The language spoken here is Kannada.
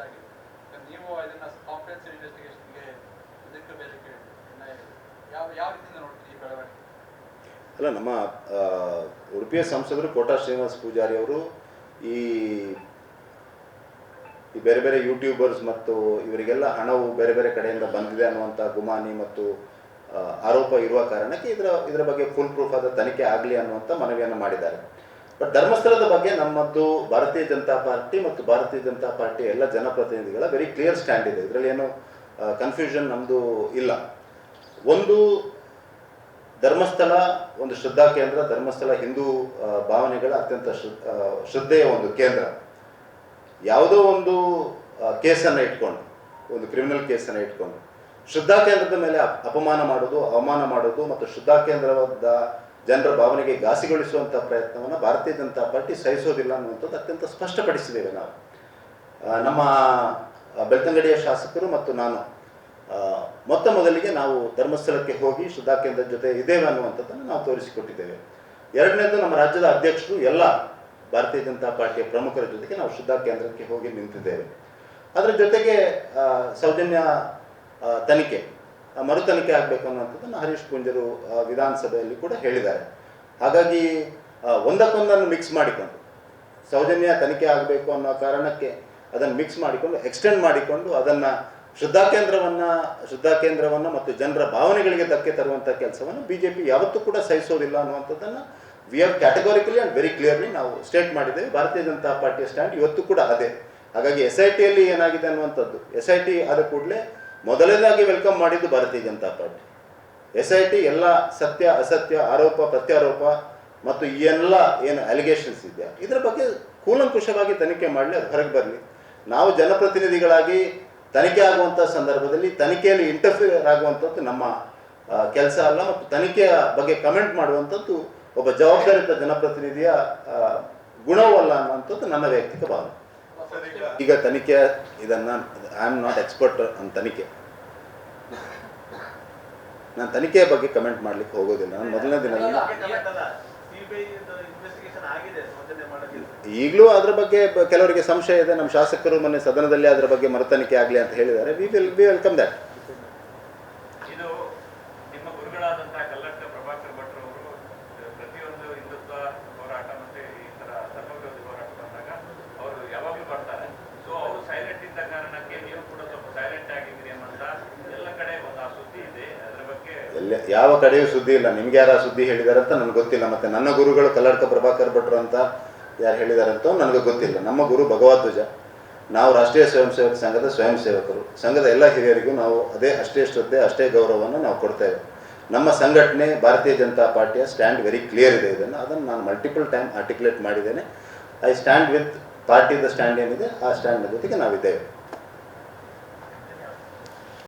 ಇದಾಗಿದೆ ನೀವು ಇದನ್ನ ಕಾಂಪ್ರೆನ್ಸಿವ್ ಇನ್ವೆಸ್ಟಿಗೇಷನ್ಗೆ ಇದಕ್ಕೆ ಯಾವ ಯಾವ ರೀತಿಯಿಂದ ಅಲ್ಲ, ನಮ್ಮ ಉಡುಪಿಯ ಸಂಸದರು ಕೋಟಾ ಶ್ರೀನಿವಾಸ ಪೂಜಾರಿ ಅವರು ಈ ಈ ಬೇರೆ ಬೇರೆ ಯೂಟ್ಯೂಬರ್ಸ್ ಮತ್ತು ಇವರಿಗೆಲ್ಲ ಹಣವು ಬೇರೆ ಬೇರೆ ಕಡೆಯಿಂದ ಬಂದಿದೆ ಅನ್ನುವಂಥ ಗುಮಾನಿ ಮತ್ತು ಆರೋಪ ಇರುವ ಕಾರಣಕ್ಕೆ ಇದರ ಇದರ ಬಗ್ಗೆ ಫುಲ್ ಪ್ರೂಫ್ ಆದ ತನಿಖೆ ಆಗಲಿ ಅನ್ನುವಂಥ ಮನವಿಯನ್ನು ಮಾಡಿದ್ದಾರೆ. ಧರ್ಮಸ್ಥಳದ ಬಗ್ಗೆ ನಮ್ಮದು ಭಾರತೀಯ ಜನತಾ ಪಾರ್ಟಿ ಮತ್ತು ಭಾರತೀಯ ಜನತಾ ಪಾರ್ಟಿ ಎಲ್ಲ ಜನಪ್ರತಿನಿಧಿಗಳ ವೆರಿ ಕ್ಲಿಯರ್ ಸ್ಟ್ಯಾಂಡ್ ಇದೆ. ಇದರಲ್ಲಿ ಏನು ಕನ್ಫ್ಯೂಷನ್ ನಮ್ಮದು ಇಲ್ಲ. ಒಂದು ಧರ್ಮಸ್ಥಳ, ಒಂದು ಶ್ರದ್ಧಾ ಕೇಂದ್ರ, ಧರ್ಮಸ್ಥಳ ಹಿಂದೂ ಭಾವನೆಗಳ ಅತ್ಯಂತ ಶ್ರ- ಶ್ರದ್ಧೆಯ ಒಂದು ಕೇಂದ್ರ. ಯಾವುದೋ ಒಂದು ಕೇಸನ್ನು ಇಟ್ಕೊಂಡು, ಒಂದು ಕ್ರಿಮಿನಲ್ ಕೇಸನ್ನು ಇಟ್ಕೊಂಡು, ಶ್ರದ್ಧಾ ಕೇಂದ್ರದ ಮೇಲೆ ಅಪಮಾನ ಮಾಡೋದು, ಅವಮಾನ ಮಾಡೋದು ಮತ್ತು ಶ್ರದ್ಧಾ ಕೇಂದ್ರದ ಜನರ ಭಾವನೆಗೆ ಘಾಸಿಗೊಳಿಸುವಂಥ ಪ್ರಯತ್ನವನ್ನು ಭಾರತೀಯ ಜನತಾ ಪಾರ್ಟಿ ಸಹಿಸೋದಿಲ್ಲ ಅನ್ನುವಂಥದ್ದು ಅತ್ಯಂತ ಸ್ಪಷ್ಟಪಡಿಸಿದ್ದೇವೆ ನಾವು. ನಮ್ಮ ಬೆಳ್ತಂಗಡಿಯ ಶಾಸಕರು ಮತ್ತು ನಾನು ಮೊತ್ತ ಮೊದಲಿಗೆ ನಾವು ಧರ್ಮಸ್ಥಳಕ್ಕೆ ಹೋಗಿ ಶುದ್ಧ ಕೇಂದ್ರದ ಜೊತೆ ಇದ್ದೇವೆ ಅನ್ನುವಂಥದ್ದನ್ನು ನಾವು ತೋರಿಸಿಕೊಟ್ಟಿದ್ದೇವೆ. ಎರಡನೇದು ನಮ್ಮ ರಾಜ್ಯದ ಅಧ್ಯಕ್ಷರು ಎಲ್ಲ ಭಾರತೀಯ ಜನತಾ ಪಾರ್ಟಿಯ ಪ್ರಮುಖರ ಜೊತೆಗೆ ನಾವು ಶುದ್ಧ ಕೇಂದ್ರಕ್ಕೆ ಹೋಗಿ ನಿಂತಿದ್ದೇವೆ. ಅದರ ಜೊತೆಗೆ ಸೌಜನ್ಯ ತನಿಖೆ ಆ, ಮರು ತನಿಖೆ ಆಗಬೇಕು ಅನ್ನುವಂಥದ್ದನ್ನು ಹರೀಶ್ ಪುಂಜರು ವಿಧಾನಸಭೆಯಲ್ಲಿ ಕೂಡ ಹೇಳಿದ್ದಾರೆ. ಹಾಗಾಗಿ ಒಂದಕ್ಕೊಂದನ್ನು ಮಿಕ್ಸ್ ಮಾಡಿಕೊಂಡು ಸೌಜನ್ಯ ತನಿಖೆ ಆಗಬೇಕು ಅನ್ನೋ ಕಾರಣಕ್ಕೆ ಅದನ್ನು ಮಿಕ್ಸ್ ಮಾಡಿಕೊಂಡು ಎಕ್ಸ್ಟೆಂಡ್ ಮಾಡಿಕೊಂಡು ಅದನ್ನು ಶ್ರದ್ಧಾ ಕೇಂದ್ರವನ್ನು ಶ್ರದ್ಧಾ ಕೇಂದ್ರವನ್ನು ಮತ್ತು ಜನರ ಭಾವನೆಗಳಿಗೆ ಧಕ್ಕೆ ತರುವಂಥ ಕೆಲಸವನ್ನು ಬಿ ಜೆ ಪಿ ಯಾವತ್ತೂ ಕೂಡ ಸಹಿಸೋದಿಲ್ಲ ಅನ್ನುವಂಥದ್ದನ್ನು we are categorically and very clearly ನಾವು ಸ್ಟೇಟ್ ಮಾಡಿದ್ದೇವೆ. ಭಾರತೀಯ ಜನತಾ ಪಾರ್ಟಿಯ ಸ್ಟ್ಯಾಂಡ್ ಇವತ್ತು ಕೂಡ ಅದೇ. ಹಾಗಾಗಿ ಎಸ್ ಐ ಟಿಯಲ್ಲಿ ಏನಾಗಿದೆ ಅನ್ನುವಂಥದ್ದು. ಎಸ್ ಐ ಟಿ ಆದ ಕೂಡಲೇ ಮೊದಲನೇದಾಗಿ ವೆಲ್ಕಮ್ ಮಾಡಿದ್ದು Bharatiya Janata party. S I T ಎಲ್ಲ ಸತ್ಯ, ಅಸತ್ಯ, ಆರೋಪ, ಪ್ರತ್ಯಾರೋಪ ಮತ್ತು ಎಲ್ಲ ಏನು ಅಲಿಗೇಷನ್ಸ್ ಇದೆಯಾ ಇದರ ಬಗ್ಗೆ ಕೂಲಂಕುಷವಾಗಿ ತನಿಖೆ ಮಾಡಲಿ, ಅದು ಹೊರಗೆ ಬರಲಿ. ನಾವು ಜನಪ್ರತಿನಿಧಿಗಳಾಗಿ ತನಿಖೆ ಆಗುವಂಥ ಸಂದರ್ಭದಲ್ಲಿ ತನಿಖೆಯಲ್ಲಿ ಇಂಟರ್ಫಿಯರ್ ಆಗುವಂಥದ್ದು ನಮ್ಮ ಕೆಲಸ ಅಲ್ಲ ಮತ್ತು ತನಿಖೆಯ ಬಗ್ಗೆ ಕಮೆಂಟ್ ಮಾಡುವಂಥದ್ದು ಒಬ್ಬ ಜವಾಬ್ದಾರಿತ ಜನಪ್ರತಿನಿಧಿಯ ಗುಣವಲ್ಲ ಅನ್ನುವಂಥದ್ದು ನನ್ನ ವೈಯಕ್ತಿಕ ಭಾವನೆ. ಈಗ ತನಿಖೆ ಇದನ್ನ I am not expert on ತನಿಖೆ. ನಾನು ತನಿಖೆಯ ಬಗ್ಗೆ ಕಮೆಂಟ್ ಮಾಡ್ಲಿಕ್ಕೆ ಹೋಗೋದಿಲ್ಲ. ನಾನು ಮೊದಲನೇ ದಿನ ಈಗಲೂ ಅದ್ರ ಬಗ್ಗೆ ಕೆಲವರಿಗೆ ಸಂಶಯ ಇದೆ. ನಮ್ಮ ಶಾಸಕರು ಮೊನ್ನೆ ಸದನದಲ್ಲಿ ಅದರ ಬಗ್ಗೆ ಮರುತನಿಖೆ ಆಗಲಿ ಅಂತ ಹೇಳಿದ್ದಾರೆ. We will we welcome that ಇದು ನಿಮ್ಮ ಗುರುಗಳಾದಂತಹ ಕಲ್ಲಡ್ಕ ಪ್ರಭಾಕರ್ ಭಟ್ರು ಅವರು ಪ್ರತಿಯೊಂದು ಹಿಂದುತ್ವ ಹೋರಾಟ ಮತ್ತೆ ಈ ತರ ಧರ್ಮವಿರೋಧಿ ಹೋರಾಟ ಬಂದಾಗ ಅವರು ಯಾವಾಗಲೂ ಬರ್ತಾರೆ ಸೊ ಅವರು ಸೈಲೆಂಟ್ ಇದ್ದ ಕಾರಣಕ್ಕೆ ನೀವು ಕೂಡ ಸ್ವಲ್ಪ ಸೈಲೆಂಟ್ ಆಗಿದ್ದೀರಿ ಅನ್ನೋಂತ ಎಲ್ಲ ಕಡೆ ಒಂದು ಆ ಸುದ್ದಿ ಇದೆ ಅದ್ರ ಬಗ್ಗೆ ಎಲ್ಲ, ಯಾವ ಕಡೆಯೂ ಸುದ್ದಿ ಇಲ್ಲ. ನಿಮ್ಗೆ ಯಾರ ಸುದ್ದಿ ಹೇಳಿದಾರೆ ಅಂತ ನನಗೆ ಗೊತ್ತಿಲ್ಲ. ಮತ್ತೆ ನನ್ನ ಗುರುಗಳು ಕಲ್ಲಡ್ಕ ಪ್ರಭಾಕರ್ ಭಟ್ರು ಅಂತ ಯಾರು ಹೇಳಿದಾರಂತ ನನಗೆ ಗೊತ್ತಿಲ್ಲ. ನಮ್ಮ ಗುರು ಭಗವದ್ವಜ ನಾವು ರಾಷ್ಟ್ರೀಯ ಸ್ವಯಂ ಸೇವಕ ಸಂಘದ ಸ್ವಯಂ ಸೇವಕರು ಸಂಘದ ಎಲ್ಲ ಹಿರಿಯರಿಗೂ ನಾವು ಅದೇ ಅಷ್ಟೇ ಶ್ರದ್ಧೆ, ಅಷ್ಟೇ ಗೌರವವನ್ನು ನಾವು ಕೊಡ್ತೇವೆ ನಮ್ಮ ಸಂಘಟನೆ ಭಾರತೀಯ ಜನತಾ ಪಾರ್ಟಿಯ ಸ್ಟ್ಯಾಂಡ್ ವೆರಿ ಕ್ಲಿಯರ್ ಇದೆ ಇದನ್ನು. ಅದನ್ನು ನಾನು ಮಲ್ಟಿಪಲ್ ಟೈಮ್ ಆರ್ಟಿಕ್ಯುಲೇಟ್ ಮಾಡಿದ್ದೇನೆ. ಐ ಸ್ಟ್ಯಾಂಡ್ ವಿತ್ ಪಾರ್ಟಿದ ಸ್ಟ್ಯಾಂಡ್ ಏನಿದೆ, ಆ ಸ್ಟ್ಯಾಂಡ್ನ ಜೊತೆಗೆ ನಾವಿದ್ದೇವೆ.